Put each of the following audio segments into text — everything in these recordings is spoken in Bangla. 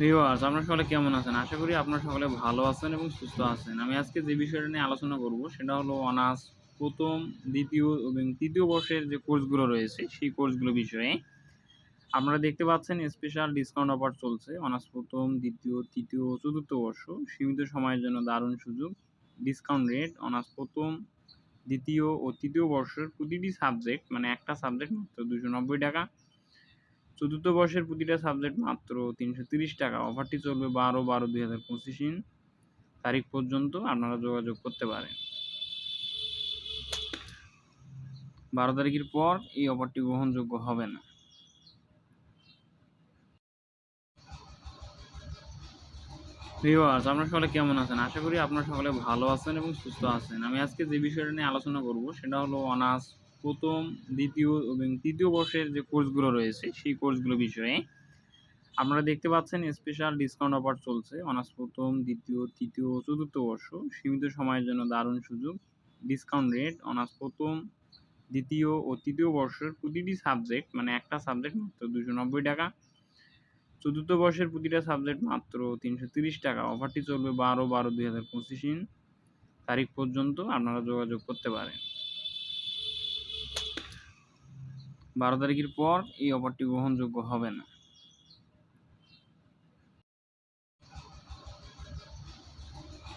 ভিউয়ার্স আপনারা সকলে কেমন আছেন? আশা করি আপনারা সকলে ভালো আছেন এবং সুস্থ আছেন। আমি আজকে যে বিষয়টা নিয়ে আলোচনা করব, সেটা হলো অনার্স প্রথম, দ্বিতীয় এবং তৃতীয় বর্ষের যে কোর্সগুলো রয়েছে, সেই কোর্সগুলো বিষয়ে। আপনারা দেখতে পাচ্ছেন স্পেশাল ডিসকাউন্ট অফার চলছে। অনার্স প্রথম, দ্বিতীয়, তৃতীয় চতুর্থ বর্ষ। সীমিত সময়ের জন্য দারুণ সুযোগ। ডিসকাউন্ট রেট অনার্স প্রথম, দ্বিতীয় ও তৃতীয় বর্ষের প্রতিটি সাবজেক্ট মানে একটা সাবজেক্ট মাত্র দুশো নব্বই টাকা। চতুর্থ বর্ষের প্রতিটা সাবজেক্ট মাত্র তিনশো তিরিশ টাকা। অফারটি চলবে বারো বারো দুই হাজার পঁচিশ তারিখ পর্যন্ত আপনারা যোগাযোগ করতে পারেন। বারো তারিখের পর এই অফারটি গ্রহণযোগ্য হবে না। ভিউয়ার্স আপনারা সকলে কেমন আছেন? আশা করি আপনারা সকলে ভালো আছেন এবং সুস্থ আছেন। আমি আজকে যে বিষয়টা নিয়ে আলোচনা করব, সেটা হলো অনার্স প্রথম, দ্বিতীয় এবং তৃতীয় বর্ষের যে কোর্সগুলো রয়েছে, সেই কোর্সগুলো বিষয়ে আপনারা দেখতে পাচ্ছেন স্পেশাল ডিসকাউন্ট অফার চলছে। অনার্স প্রথম, দ্বিতীয়, তৃতীয়, চতুর্থ বর্ষ। সীমিত সময়ের জন্য দারুণ সুযোগ। ডিসকাউন্ট রেট অনার্স প্রথম, দ্বিতীয় ও তৃতীয় বর্ষের প্রতিটি সাবজেক্ট মানে একটা সাবজেক্ট মাত্র দুশো নব্বই টাকা। চতুর্থ বর্ষের প্রতিটা সাবজেক্ট মাত্র তিনশো তিরিশ টাকা। অফারটি চলবে বারো বারো দুই হাজার পঁচিশ তারিখ পর্যন্ত আপনারা যোগাযোগ করতে পারেন। বারো তারিখের পর এই অফারটি গ্রহণযোগ্য হবে না।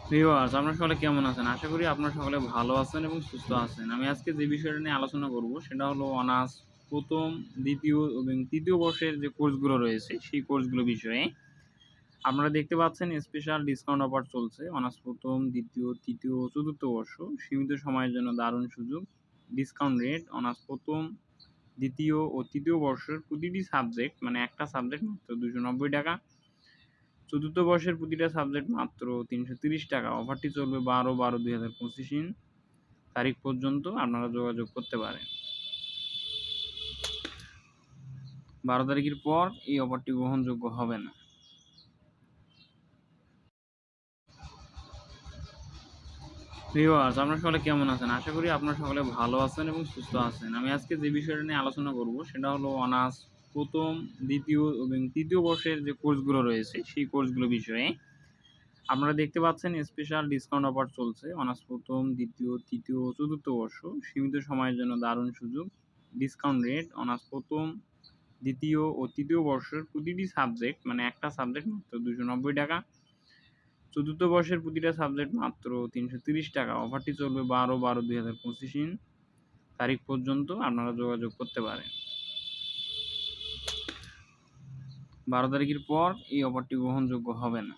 ভিউয়ার্স আপনারা সকলে কেমন আছেন? আশা করি আপনারা সকলে ভালো আছেন এবং সুস্থ আছেন। আমি আজকে যে বিষয়টা নিয়ে আলোচনা করব, সেটা হলো অনার্স প্রথম, দ্বিতীয় এবং তৃতীয় বর্ষের যে কোর্সগুলো রয়েছে, সেই কোর্সগুলো বিষয়ে। আপনারা দেখতে পাচ্ছেন স্পেশাল ডিসকাউন্ট অফার চলছে, অনার্স প্রথম, দ্বিতীয়, তৃতীয় চতুর্থ বর্ষ। সীমিত সময়ের জন্য দারুণ সুযোগ, ডিসকাউন্ট রেট, অনার্স প্রথম দ্বিতীয় ও তৃতীয় বর্ষের প্রতিটি সাবজেক্ট মানে একটা সাবজেক্ট মাত্র দুশো নব্বই টাকা। চতুর্থ বর্ষের প্রতিটা সাবজেক্ট মাত্র তিনশো তিরিশ টাকা। অফারটি চলবে বারো বারো দুই হাজার পঁচিশ তারিখ পর্যন্ত আপনারা যোগাযোগ করতে পারেন। বারো তারিখের পর এই অফারটি গ্রহণযোগ্য হবে না। ভিউয়ার্স আপনারা সকলে কেমন আছেন? আশা করি আপনারা সকলে ভালো আছেন এবং সুস্থ আছেন। আমি আজকে যে বিষয়টা নিয়ে আলোচনা করব, সেটা হলো অনার্স প্রথম, দ্বিতীয় এবং তৃতীয় বর্ষের যে কোর্সগুলো রয়েছে, সেই কোর্সগুলো বিষয়ে। আপনারা দেখতে পাচ্ছেন স্পেশাল ডিসকাউন্ট অফার চলছে। অনার্স প্রথম, দ্বিতীয়, তৃতীয়, চতুর্থ বর্ষ। সীমিত সময়ের জন্য দারুণ সুযোগ। ডিসকাউন্ট রেট অনার্স প্রথম, দ্বিতীয় ও তৃতীয় বর্ষের প্রতিটি সাবজেক্ট মানে একটা সাবজেক্ট মাত্র দুশো নব্বই টাকা। চতুর্থ বর্ষের প্রতিটা সাবজেক্ট মাত্র তিনশো তিরিশ টাকা। অফারটি চলবে বারো বারো দুই হাজার পঁচিশ তারিখ পর্যন্ত আপনারা যোগাযোগ করতে পারেন। বারো তারিখের পর এই অফারটি গ্রহণযোগ্য হবে না।